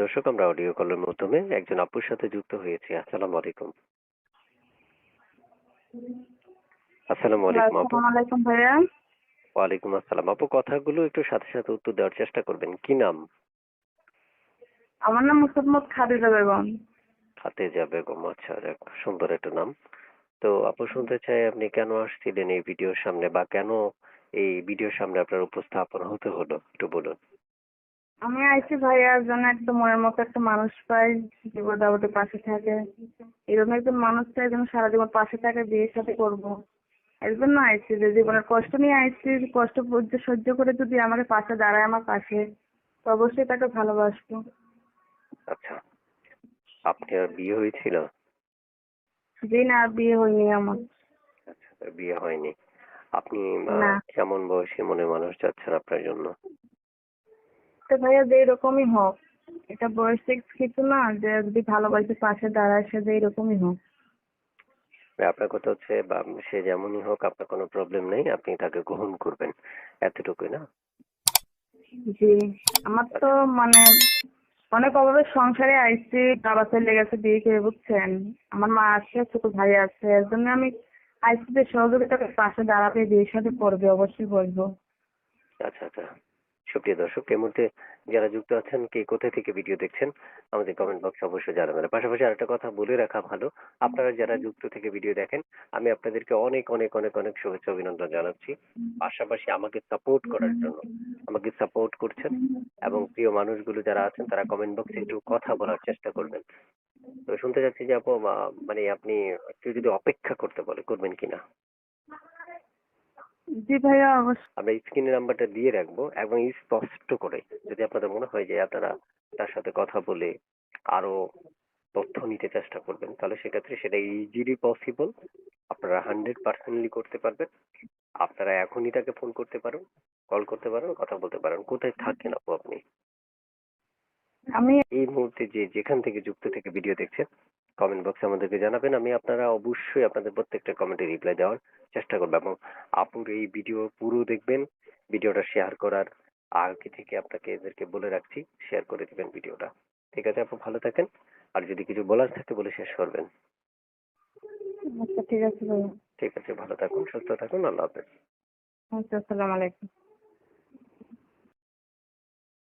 দর্শক আমরা অডিও কলের মাধ্যমে একজন আপুর সাথে যুক্ত হয়েছি। আসসালামু আলাইকুম। আসসালামু আলাইকুম আপু। আলাইকুম ভাইয়া। ওয়ালাইকুম আসসালাম। আপু কথাগুলো একটু সাথে সাথে উত্তর দেওয়ার চেষ্টা করবেন। কি নাম? আমার নাম মুসাম্মদ খাদিজা বেগম। খাতেজা বেগম আচ্ছা যাক সুন্দর একটা নাম। তো আপু শুনতে চাই আপনি কেন আসছিলেন এই ভিডিওর সামনে বা কেন এই ভিডিওর সামনে আপনার উপস্থাপন হতে হলো? একটু বলুন। আমি আইছি ভাইয়ার জন্য একটা মনের মতো একটা মানুষ পাই বিপদ আপদে পাশে থাকে। এরকম একজন মানুষ চাই যেন সারা জীবন পাশে থাকে বিয়ের সাথে করব। এর জন্য আইছি যে জীবনের কষ্ট নিয়ে আইছি কষ্ট সহ্য করে যদি আমাকে পাশে দাঁড়ায় আমার পাশে তো অবশ্যই তাকে ভালোবাসবো। আচ্ছা আপনি আর বিয়ে হয়েছিল? জি না বিয়ে হয়নি আমার। আচ্ছা বিয়ে হয়নি। আপনি। কেমন বয়সী মনে মানুষ যাচ্ছেন আপনার জন্য? তো ভাইয়া যে এরকমই হোক এটা বয়স কিছু না যে যদি ভালোবাসে পাশে দাঁড়ায় সে যে এরকমই হোক। আপনার কথা হচ্ছে বা সে যেমনই হোক আপনার কোনো প্রবলেম নেই আপনি তাকে গ্রহণ করবেন এতটুকুই না? জি আমার তো মানে অনেক অভাবে সংসারে আইসি বাবা চলে গেছে বিয়ে করে বুঝছেন? আমার মা আছে ছোট ভাই আছে এর জন্য আমি আইসি যে সহযোগিতা পাশে দাঁড়াবে বিয়ের সাথে পড়বে অবশ্যই বলব। আচ্ছা আচ্ছা। সুপ্রিয় দর্শক, এই মুহূর্তে যারা যুক্ত আছেন, কে কোথা থেকে ভিডিও দেখছেন, আমাদের কমেন্ট বক্সে অবশ্যই জানাবেন। আর পাশাপাশি আরেকটা কথা বলে রাখা ভালো, আপনারা যারা যুক্ত থেকে ভিডিও দেখেন, আমি আপনাদেরকে অনেক অনেক অনেক অনেক শুভেচ্ছা অভিনন্দন জানাচ্ছি। পাশাপাশি আমাকে সাপোর্ট করার জন্য, আমাকে সাপোর্ট করছেন এবং প্রিয় মানুষগুলো যারা আছেন, তারা কমেন্ট বক্সে একটু কথা বলার চেষ্টা করবেন। তো শুনতে যাচ্ছি যে আপু মানে আপনি একটু যদি অপেক্ষা করতে বলে, করবেন কিনা? জি ভাইয়া অবশ্যই। আমরা স্ক্রিনে নাম্বারটা দিয়ে রাখব এবং স্পষ্ট করে যদি আপনাদের মনে হয় যে আপনারা তার সাথে কথা বলে আরও তথ্য নিতে চেষ্টা করবেন তাহলে সেক্ষেত্রে সেটা ইজিলি পসিবল আপনারা হান্ড্রেড পার্সেন্টলি করতে পারবেন। আপনারা এখনই তাকে ফোন করতে পারেন কল করতে পারেন কথা বলতে পারেন। কোথায় থাকেন আপু আপনি? আমি এই মুহূর্তে যে যেখান থেকে যুক্ত থেকে ভিডিও দেখছেন কমেন্ট বক্সে আমাদেরকে জানাবেন। আমি আপনারা অবশ্যই আপনাদের প্রত্যেকটা কমেন্টে রিপ্লাই দেওয়ার চেষ্টা করব এবং আপুর এই ভিডিও পুরো দেখবেন ভিডিওটা শেয়ার করার আগে থেকে আপনাকে এদেরকে বলে রাখছি শেয়ার করে দিবেন ভিডিওটা ঠিক আছে আপু ভালো থাকেন। আর যদি কিছু বলার থাকে বলে শেষ করবেন। আচ্ছা ঠিক আছে ভাইয়া। ঠিক আছে ভালো থাকুন সুস্থ থাকুন আল্লাহ হাফেজ। আচ্ছা আসসালামু আলাইকুম।